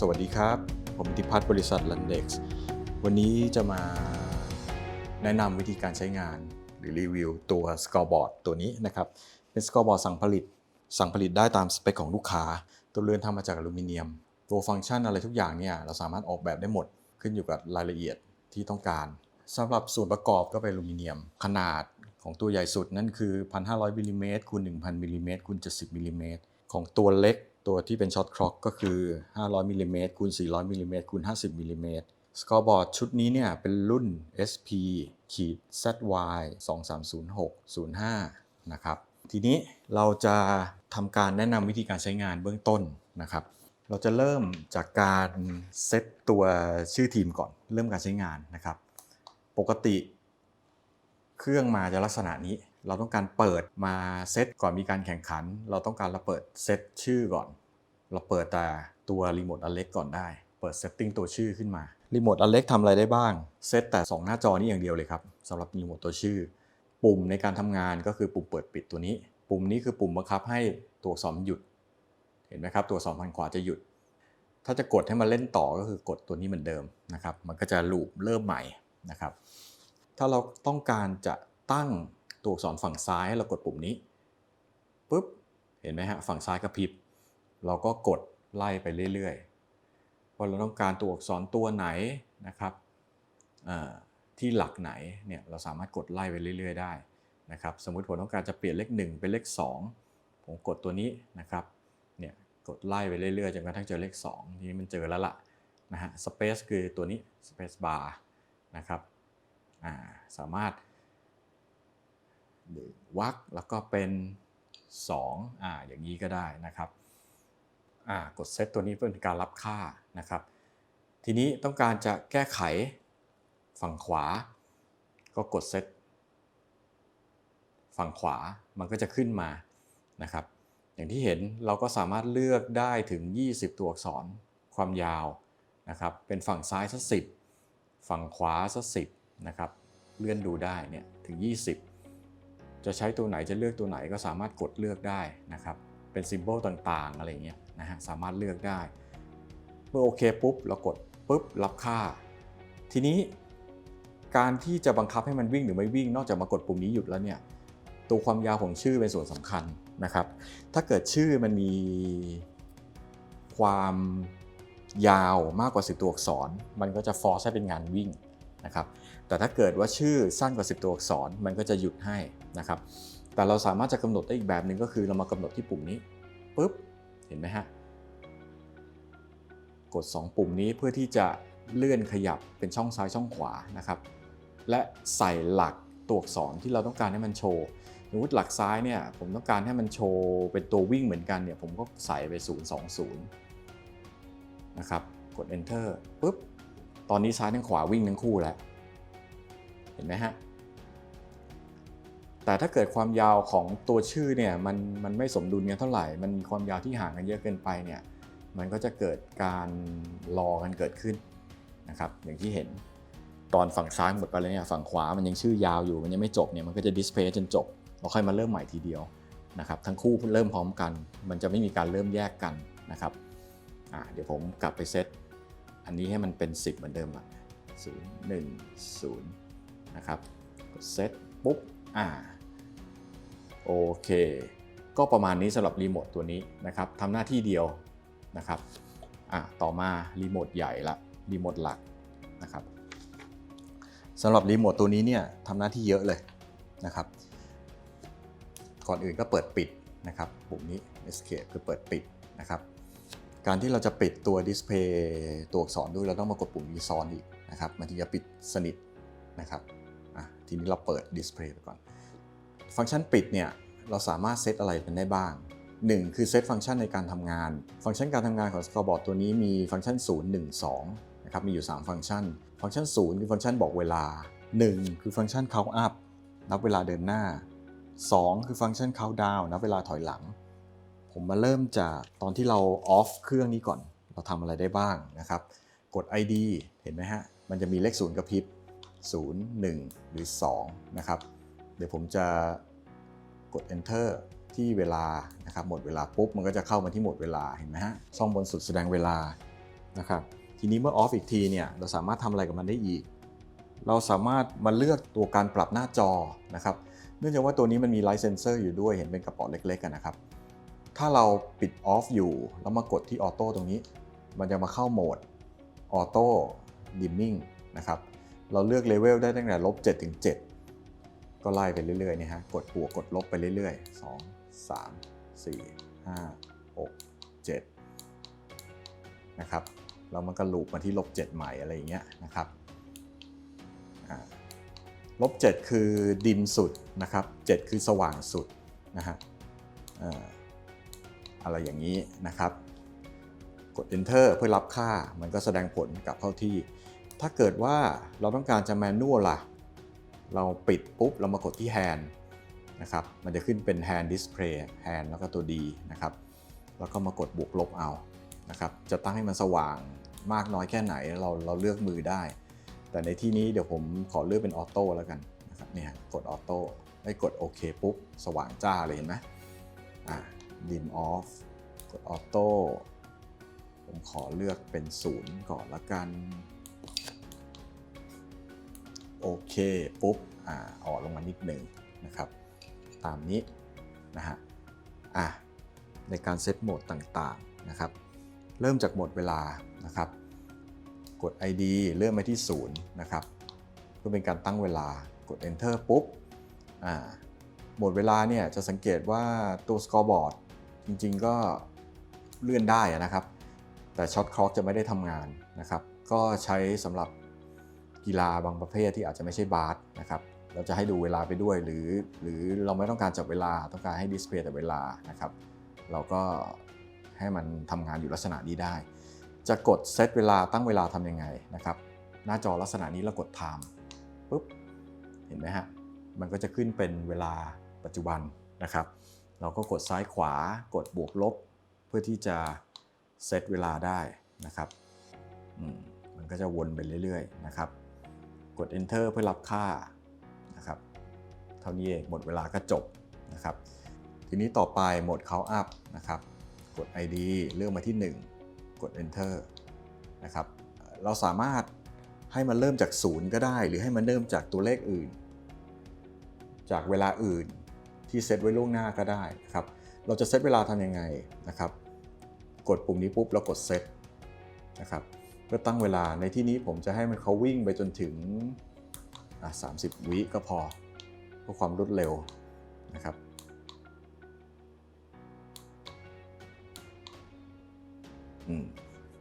สวัสดีครับ ผมติพัฒน์บริษัท Landex วันนี้จะมาแนะนำวิธีการใช้งานหรือรีวิวตัว scoreboard ตัวนี้นะครับ เป็น scoreboard สั่งผลิต สั่งผลิตได้ตามสเปคของลูกค้า ตัวเรือนทำมาจากอลูมิเนียม ตัวฟังก์ชันอะไรทุกอย่างเนี่ยเราสามารถออกแบบได้หมดขึ้นอยู่กับรายละเอียดที่ต้องการสำหรับส่วนประกอบก็เป็นอลูมิเนียม ขนาดของตัวใหญ่สุดนั่นคือ 1,500มิลลิเมตรคูณ1,000มิลลิเมตรคูณ70มิลลิเมตรของตัวเล็ก ตัวที่เป็นช็อตคล็อกก็คือ 500มิลลิเมตรคูณ400มิลลิเมตรคูณ50มิลลิเมตรสกอร์บอร์ดชุดนี้เนี่ยเป็นรุ่น SP ขีด ZY 2306 05 นะครับ ทีนี้เราจะทำการแนะนำวิธีการใช้งานเบื้องต้นนะครับ เราจะเริ่มจากการเซตตัวชื่อทีมก่อน เริ่มการใช้งานนะครับ ปกติเครื่องมาจะลักษณะนี้ เราต้องการเปิดมาเซตก่อนมีการแข่งขัน เราต้องการเราเปิดเซตชื่อก่อน เราเปิดแต่ตัวรีโมทอันเล็กก่อนได้ เปิดเซตติ้งตัวชื่อขึ้นมารีโมทอันเล็กทำอะไรได้บ้าง เซตแต่ 2 หน้าจอนี้อย่างเดียวเลยครับสำหรับรีโมทตัวชื่อ ปุ่มในการทำงานก็คือปุ่มเปิดปิดตัวนี้ ปุ่มนี้คือปุ่มบังคับให้ตัวอักษรหยุด เห็นไหมครับ ตัวอักษรพันขวาจะหยุด ถ้าจะกดให้มันเล่นต่อก็คือกดตัวนี้เหมือนเดิมนะครับ มันก็จะลูปเริ่มใหม่นะครับ ถ้าเราต้องการจะตั้ง ตัวอักษรฝั่งซ้ายเรากดปุ่มนี้ปุ๊บเห็นไหมฮะฝั่งซ้ายกระพริบ เราก็กดไล่ไปเรื่อยๆว่าเราต้องการตัวอักษรตัวไหนนะครับที่หลักไหนเนี่ยเราสามารถกดไล่ไปเรื่อย ๆ ได้นะครับสมมุติผมต้องการจะเปลี่ยนเลข 1 เป็นเลข 2 ผมกดตัวนี้นะครับเนี่ยกดไล่ไปเรื่อยๆจนกระทั่งเจอเลข 2 ทีนี้มันเจอแล้วล่ะนะฮะสเปซคือตัวนี้ space bar นะครับสามารถ หรือวักแล้วก็เป็น2อ่าอย่างนี้ก็ได้นะครับอ่ากดเซตตัวนี้เพื่อเป็นการรับค่านะครับ ทีนี้ต้องการจะแก้ไขฝั่งขวา ก็กดเซตฝั่งขวามันก็จะขึ้นมานะครับ อย่างที่เห็นเราก็สามารถเลือกได้ถึง 20 ตัวอักษรความยาวนะครับ เป็นฝั่งซ้ายสักสิฝั่งขวาสักสินะครับ เลื่อนดูได้เนี่ยถึง 20 จะใช้ตัวไหนจะเลือกตัวไหนก็สามารถกดเลือกได้นะครับ เป็นซิมโบลต่างๆ อะไรเงี้ยนะฮะสามารถเลือกได้ เมื่อโอเคปุ๊บเรากดปุ๊บรับค่า ทีนี้การที่จะบังคับให้มันวิ่งหรือไม่วิ่ง นอกจากมากดปุ่มนี้หยุดแล้วเนี่ยตัวความยาวของชื่อเป็นส่วนสำคัญนะครับ ถ้าเกิดชื่อมันมีความยาวมากกว่า 10 ตัวอักษร มันก็จะฟอร์สให้เป็นงานวิ่งนะครับ แต่ถ้าเกิดว่าชื่อสั้นกว่า 10 ตัวอักษร มันก็จะหยุดให้นะครับ แต่เราสามารถจะกำหนดได้อีกแบบหนึ่งก็คือเรามากำหนดที่ปุ่มนี้ปุ๊บ เห็นไหมฮะ กด 2 ปุ่มนี้เพื่อที่จะเลื่อนขยับเป็นช่องซ้ายช่องขวานะครับ และใส่หลักตัวอักษรที่เราต้องการให้มันโชว์สมมติหลักซ้ายเนี่ยผมต้องการให้มันโชว์เป็นตัววิ่งเหมือนกันเนี่ยผมก็ใส่ไป 020 นะครับ กด enter ปุ๊บ ตอนนี้ซ้ายทั้งขวาวิ่งทั้งคู่แล้ว เห็นไหมฮะ แต่ถ้าเกิดความยาวของตัวชื่อเนี่ยมันมันไม่สมดุลกันเท่าไหร่ มันมีความยาวที่ห่างกันเยอะเกินไปเนี่ยมันก็จะเกิดการรอกันเกิดขึ้นนะครับอย่างที่เห็นตอนฝั่งซ้ายหมดไปแล้วเนี่ยฝั่งขวามันยังชื่อยาวอยู่มันยังไม่จบเนี่ยมันก็จะดิสเพย์จนจบเราค่อยมาเริ่มใหม่ทีเดียวนะครับทั้งคู่เริ่มพร้อมกัน มันจะไม่มีการเริ่มแยกกันนะครับอ่าเดี๋ยวผมกลับไปเซตอันนี้ให้มันเป็น 10 เหมือนเดิมอะ0 1 0นะครับกดเซตปุ๊บอ่า โอเค ก็ประมาณนี้สำหรับรีโมทตัวนี้นะครับทำหน้าที่เดียวนะครับอะต่อมารีโมทใหญ่ละรีโมทหลักนะครับสำหรับรีโมทตัวนี้เนี่ยทำหน้าที่เยอะเลยนะครับ ก่อนอื่นก็เปิดปิดนะครับปุ่มนี้ escape คือเปิดปิดนะครับ การที่เราจะปิดตัวดิสเพย์ตัวอักษรด้วยเราต้องมากดปุ่มนี้ซ้อนอีกนะครับมันถึงจะปิดสนิทนะครับอะทีนี้เราเปิดดิสเพย์ไปก่อน ฟังก์ชันปิดเนี่ย เราสามารถเซตอะไรกันได้บ้าง 1 คือเซตฟังก์ชันในการทำงาน ฟังก์ชันการทำงานของ Scoreboard ตัวนี้มีฟังก์ชัน 0 1 2นะครับมีอยู่ 3 ฟังก์ชัน ฟังก์ชัน 0 คือฟังก์ชันบอกเวลา 1 คือฟังก์ชัน count up นับเวลาเดินหน้า 2 คือฟังก์ชัน count down นับเวลาถอยหลัง ผมมาเริ่มจากตอนที่เราออฟเครื่องนี้ก่อน เราทำอะไรได้บ้างนะครับ กด ID เห็นไหมฮะ มันจะมีเลข 0 กระพริบ0 1 หรือ 2 นะครับ เดี๋ยวผมจะ กด Enter ที่เวลานะครับหมดเวลาปุ๊บมันก็จะเข้ามาที่หมดเวลาเห็นไหมฮะช่องบนสุดแสดงเวลานะครับทีนี้เมื่อออฟอีกทีเนี่ยเราสามารถทำอะไรกับมันได้อีก เราสามารถมาเลือกตัวการปรับหน้าจอนะครับเนื่องจากว่าตัวนี้มันมีไลท์เซนเซอร์อยู่ด้วยเห็นเป็นกระป๋องเล็กๆกันนะครับถ้าเราปิดออฟอยู่แล้วมากดที่ออโต้ตรงนี้ มันจะมาเข้าโหมดออโต้ดิมมิ่งนะครับเราเลือกเลเวลได้ตั้งแต่ลบ7ถึง7 ก็ไล่ไปเรื่อยๆนี่ฮะกดบวกกดลบไปเรื่อยๆ 2 3 4 5 6 7นะครับแล้วมันก็ลูปมาที่ลบ7ใหม่อะไรอย่างเงี้ยนะครับลบ7คือดิมสุดนะครับ7คือสว่างสุดนะฮะอะไรอย่างนี้นะครับ กด enter เพื่อรับค่ามันก็แสดงผลกลับเข้าที่ ถ้าเกิดว่าเราต้องการจะ manual ล่ะ เราปิดปุ๊บเรามากดที่ hand นะครับ มันจะขึ้นเป็น hand display hand แล้วก็ตัว D นะครับ แล้วก็มากดบวกลบเอา นะครับ จะตั้งให้มันสว่างมากน้อยแค่ไหนเราเราเลือกมือได้ แต่ในที่นี้เดี๋ยวผมขอเลือกเป็นออโต้แล้วกันนะครับ เนี่ยกดออโต้ได้กดโอเคปุ๊บ สว่างจ้าเลยเห็นไหมอ่า dim off กดออโต้ ผมขอเลือกเป็นศูนย์ก่อนละกัน โอเคปุ๊บอ่าออลงมานิดหนึ่งนะครับ ตามนี้นะฮะอะในการเซตโหมดต่างๆนะครับ เริ่มจากโหมดเวลานะครับ กด ID เลื่อนไปที่ 0 นะครับเพื่อเป็นการตั้งเวลากด Enter ปุ๊บอ่าโหมดเวลาเนี่ยจะสังเกตว่าตัว scoreboard จริงๆก็เลื่อนได้นะครับ แต่ช็อตคล็อกจะไม่ได้ทำงานนะครับ ก็ใช้สำหรับ กีฬาบางประเภทที่อาจจะไม่ใช่บาสนะครับเราจะให้ดูเวลาไปด้วย หรือหรือเราไม่ต้องการจับเวลาต้องการให้ดิสเพลย์แต่เวลานะครับเราก็ให้มันทำงานอยู่ลักษณะนี้ได้ จะกดเซตเวลาตั้งเวลาทำยังไงนะครับหน้าจอลักษณะนี้เรากด time ปุ๊บเห็นไหมฮะมันก็จะขึ้นเป็นเวลาปัจจุบันนะครับ เราก็กดซ้ายขวากดบวกลบ เพื่อที่จะเซตเวลาได้นะครับมมันก็จะวนไปเรื่อยๆนะครับ กด enter เพื่อรับค่านะครับเท่านี้เองหมดเวลาก็จบนะครับ ทีนี้ต่อไปโหมด count up นะครับ กด ID เลือกมาที่ 1 กด enter นะครับเอ่อเราสามารถให้มันเริ่มจากศูนย์ก็ได้ หรือให้มันเริ่มจากตัวเลขอื่น จากเวลาอื่นที่เซตไว้ล่วงหน้าก็ได้นะครับ เราจะเซตเวลาทำยังไงนะครับ กดปุ่มนี้ปุ๊บเรากดเซตนะครับ เพื่อตั้งเวลาในที่นี้ผมจะให้มันเขาวิ่งไปจนถึง 30 วิก็พอเพื่อความรวดเร็วนะครับอืม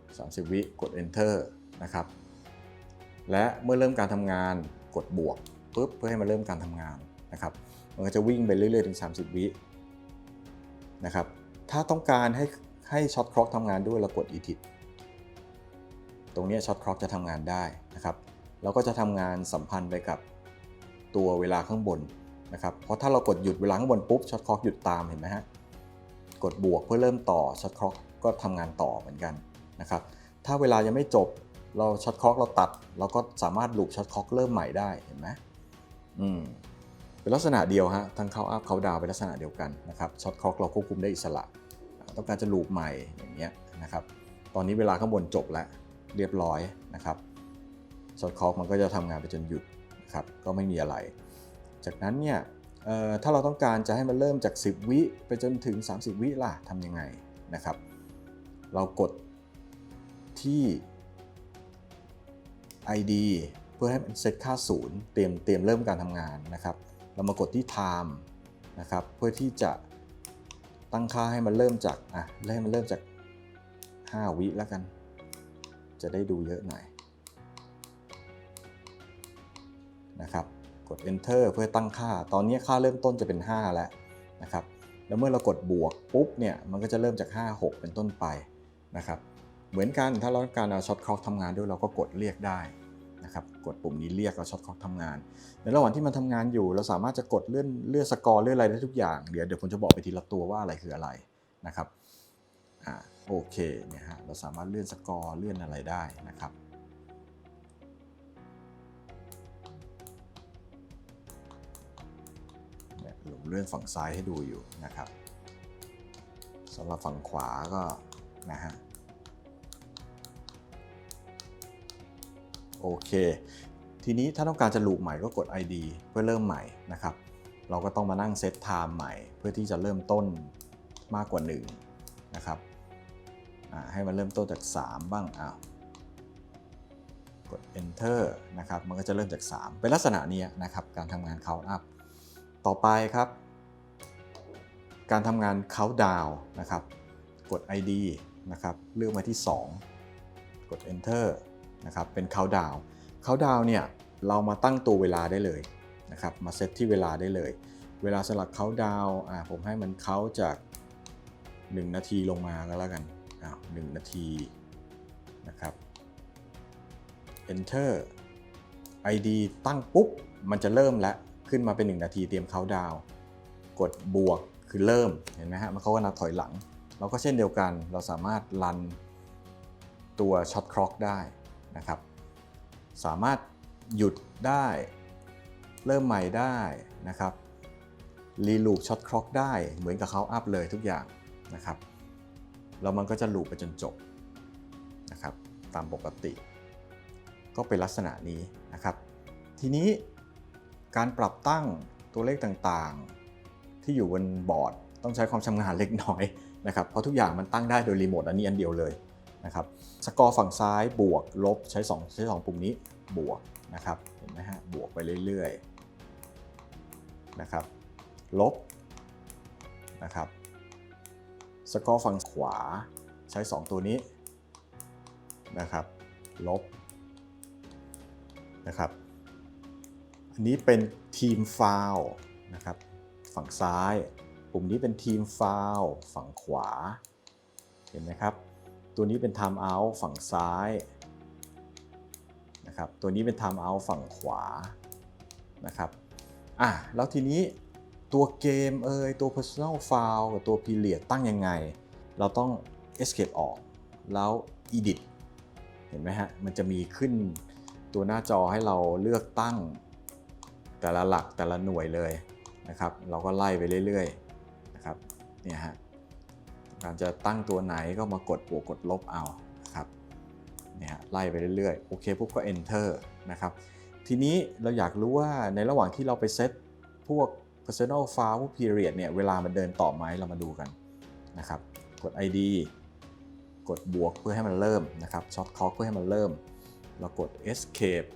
30วิกด enter นะครับ และเมื่อเริ่มการทำงานกดบวกปุ๊บเพื่อให้มันเริ่มการทำงานนะครับ มันก็จะวิ่งไปเรื่อยๆถึง 30 วินะครับ ถ้าต้องการให้ให้ช็อตคล็อกทำงานด้วยเรากด edit ตรงนี้ช็อตคล็อกจะทำงานได้นะครับแล้วก็จะทำงานสัมพันธ์ไปกับตัวเวลาข้างบนนะครับเพราะถ้าเรากดหยุดเวลาข้างบนปุ๊บช็อตคล็อกหยุดตามเห็นไหมฮะกดบวกเพื่อเริ่มต่อช็อตคล็อกก็ทำงานต่อเหมือนกันนะครับถ้าเวลายังไม่จบเราช็อตคล็อกเราตัด เราก็สามารถลูปช็อตคล็อกเริ่มใหม่ได้เห็นไหมอืมเป็นลักษณะเดียวฮะทั้งเข้าอัพเข้าดาวเป็นลักษณะเดียวกันนะครับช็อตคล็อกเราควบคุมได้อิสระ ต้องการจะลูปใหม่อย่างเงี้ยนะครับตอนนี้เวลาข้างบนจบแล้ว เรียบร้อยนะครับช็อตคล็อกมันก็จะทำงานไปจนหยุดนะครับก็ไม่มีอะไร จากนั้นเนี่ยถ้าเราต้องการจะให้มันเริ่มจาก 10 วิไปจนถึง 30 วิล่ะทำยังไงนะครับ เรากดที่ ID เพื่อให้มันเซตค่าศูนย์เตรียมเตรียมเริ่มการทำงานนะครับ เรามากดที่ time นะครับ เพื่อที่จะตั้งค่าให้มันเริ่มจากอะให้มันเริ่มจาก 5 วิแล้วกัน จะได้ดูเยอะหน่อยนะครับกด enter เพื่อตั้งค่า ตอนนี้ค่าเริ่มต้นจะเป็น 5 แล้วนะครับแล้วเมื่อเรากดบวกปุ๊บเนี่ยมันก็จะเริ่มจาก 5 6 เป็นต้นไปนะครับเหมือนกันถ้าเราต้องการเอาช็อตคล็อกทำงานด้วยเราก็กดเรียกได้นะครับกดปุ่มนี้เรียกเอาช็อตคล็อกทำงาน ในระหว่างที่มันทำงานอยู่ เราสามารถจะกดเลื่อนเลื่อนสกอร์เลื่อนอะไรได้ทุกอย่างเดี๋ยวเดี๋ยวผมจะบอกไปทีละตัวว่าอะไรคืออะไรนะครับ อ่าโอเคเนี่ยฮะเราสามารถเลื่อนสกอร์เลื่อนอะไรได้นะครับ เนี่ยผมเลื่อนฝั่งซ้ายให้ดูอยู่นะครับสำหรับฝั่งขวาก็นะฮะโอเค ทีนี้ถ้าต้องการจะลูปใหม่ก็กด ID เพื่อเริ่มใหม่นะครับ เราก็ต้องมานั่งเซตไทม์ใหม่ เพื่อที่จะเริ่มต้นมากกว่า1นะครับ ให้มันเริ่มต้นจาก 3 บ้างอ้าวกด enter นะครับ มันก็จะเริ่มจาก 3 เป็นลักษณะนี้นะครับ การทำงาน count up ต่อไปครับ การทำงาน count down นะครับ กด ID นะครับ เลือกมาที่ 2 กด enter นะครับ เป็น count down count down เนี่ย เรามาตั้งตัวเวลาได้เลยนะครับ มาเซตที่เวลาได้เลย เวลาสลัก count down อ่าผมให้มัน count จาก 1 นาทีลงมาก็แล้วกัน อ้าว1นาทีนะครับ enter ID ตั้งปุ๊บ มันจะเริ่มแล้ว ขึ้นมาเป็น 1 นาทีเตรียม count down กดบวกคือเริ่มเห็นไหมฮะมันเขาก็นับถอยหลัง เราก็เช่นเดียวกันเราสามารถรันตัวช็อตคล็อกได้นะครับ สามารถหยุดได้ เริ่มใหม่ได้นะครับรีลูปช็อตคล็อกได้เหมือนกับเขาอัพเลยทุกอย่างนะครับ แล้วมันก็จะลูปไปจนจบนะครับตามปกติ ก็เป็นลักษณะนี้นะครับ ทีนี้การปรับตั้งตัวเลขต่างๆ ที่อยู่บนบอร์ดต้องใช้ความชำนาญเล็กน้อยนะครับเพราะทุกอย่างมันตั้งได้โดยรีโมทอันนี้อันเดียวเลยนะครับสกอร์ฝั่งซ้ายบวกลบใช้2ใช้ 2 ปุ่มนี้บวกนะครับเห็นไหมฮะบวกไปเรื่อยๆนะครับลบนะครับ สกอร์ฝั่งขวาใช้ 2 ตัวนี้นะครับ ลบนะครับ อันนี้เป็นทีมฟาวนะครับ ฝั่งซ้าย ปุ่มนี้เป็นทีมฟาวฝั่งขวา เห็นไหมครับ ตัวนี้เป็น time out ฝั่งซ้ายนะครับ ตัวนี้เป็น time out ฝั่งขวานะครับ อะ แล้วทีนี้ ตัวเกมเอ่ยตัว personal foul กับตัว period ตั้งยังไง เราต้อง escape ออก แล้ว edit เห็นไหมฮะ มันจะมีขึ้นตัวหน้าจอให้เราเลือกตั้งแต่ละหลักแต่ละหน่วยเลยนะครับ เราก็ไล่ไปเรื่อยๆนะครับเนี่ยฮะการจะตั้งตัวไหนก็มากดบวกกดลบเอานะครับเนี่ยฮะไล่ไปเรื่อยๆโอเคปุ๊บก็ enter นะครับทีนี้เราอยากรู้ว่าในระหว่างที่เราไปเซตพวก personal file period เนี่ยเวลามันเดินต่อไหมเรามาดูกันนะครับ กด ID กดบวกเพื่อให้มันเริ่มนะครับ short clock เพื่อให้มันเริ่ม เรากด escape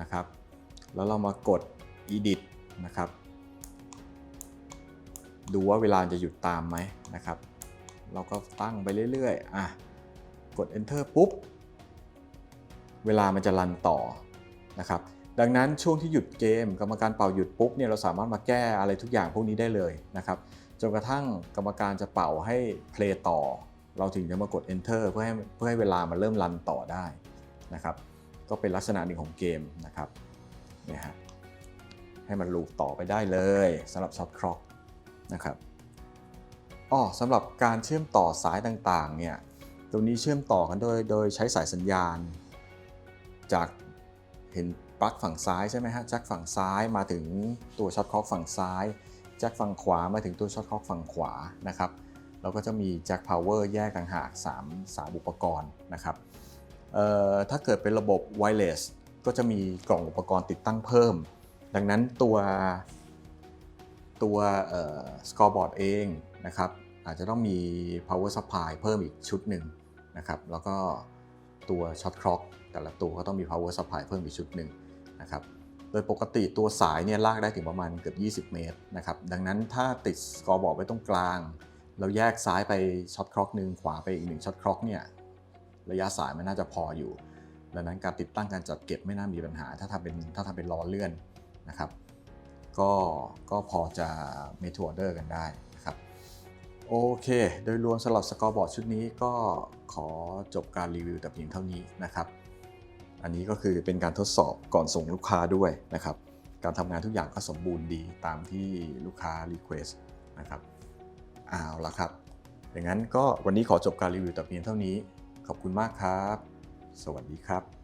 นะครับ แล้วเรามากด edit นะครับ ดูว่าเวลาจะหยุดตามไหมนะครับ เราก็ตั้งไปเรื่อยๆอะกด enter ปุ๊บ เวลามันจะรันต่อนะครับ ดังนั้นช่วงที่หยุดเกม กรรมการเป่าหยุดปุ๊บเนี่ยเราสามารถมาแก้อะไรทุกอย่างพวกนี้ได้เลยนะครับจนกระทั่งกรรมการจะเป่าให้ play ต่อ เราถึงจะมากด enter เพื่อให้เพื่อให้เวลามันเริ่มรันต่อได้นะครับก็เป็นลักษณะหนึ่งของเกมนะครับเนี่ยฮะให้มันลูปต่อไปได้เลยสำหรับช็อตคล็อกนะครับอ๋อสำหรับการเชื่อมต่อสายต่างๆเนี่ยตรงนี้เชื่อมต่อกันโดยโดยใช้สายสัญญาณ จากเห็น ปลั๊กฝั่งซ้ายใช่ไหมฮะแจ็คฝั่งซ้ายมาถึงตัวช็อตคล็อกฝั่งซ้ายแจ็คฝั่งขวามาถึงตัวช็อตคล็อกฝั่งขวานะครับเราก็จะมีแจ็คพาวเวอร์แยกต่างหาก3 3อุปกรณ์นะครับถ้าเกิดเป็นระบบไวเลสก็จะมีกล่องอุปกรณ์ติดตั้งเพิ่ม ดังนั้นตัวตัวสกอร์บอร์ดเองนะครับอาจจะต้องมี power supply เพิ่มอีกชุดหนึ่งนะครับแล้วก็ตัวช็อตคล็อกแต่ละตัวก็ต้องมี power supply เพิ่มอีกชุดหนึ่ง นะครับโดยปกติตัวสายเนี่ยลากได้ถึงประมาณเกือบ 20 เมตรนะครับดังนั้นถ้าติดสกอบอร์ดไว้ตรงกลาง เราแยกซ้ายไปช็อตคล็อกหนึ่งขวาไปอีกหนึ่งช็อตคล็อกเนี่ยระยะสายมันน่าจะพออยู่ ดังนั้นการติดตั้งการจัดเก็บไม่น่ามีปัญหา ถ้าทำเป็นถ้าทำเป็นล้อเลื่อนนะครับก็ก็พอจะเมทัวร์เดอร์กันได้นะครับโอเค โดยรวมสำหรับสกอร์บอร์ดชุดนี้ก็ขอจบการรีวิวแต่เพียงเท่านี้นะครับ อันนี้ก็คือเป็นการทดสอบก่อนส่งลูกค้าด้วยนะครับ การทำงานทุกอย่างก็สมบูรณ์ดีตามที่ลูกค้ารีเควสนะครับเอาละครับอย่างนั้นก็วันนี้ขอจบการรีวิวแต่เพียงเท่านี้ ขอบคุณมากครับ สวัสดีครับ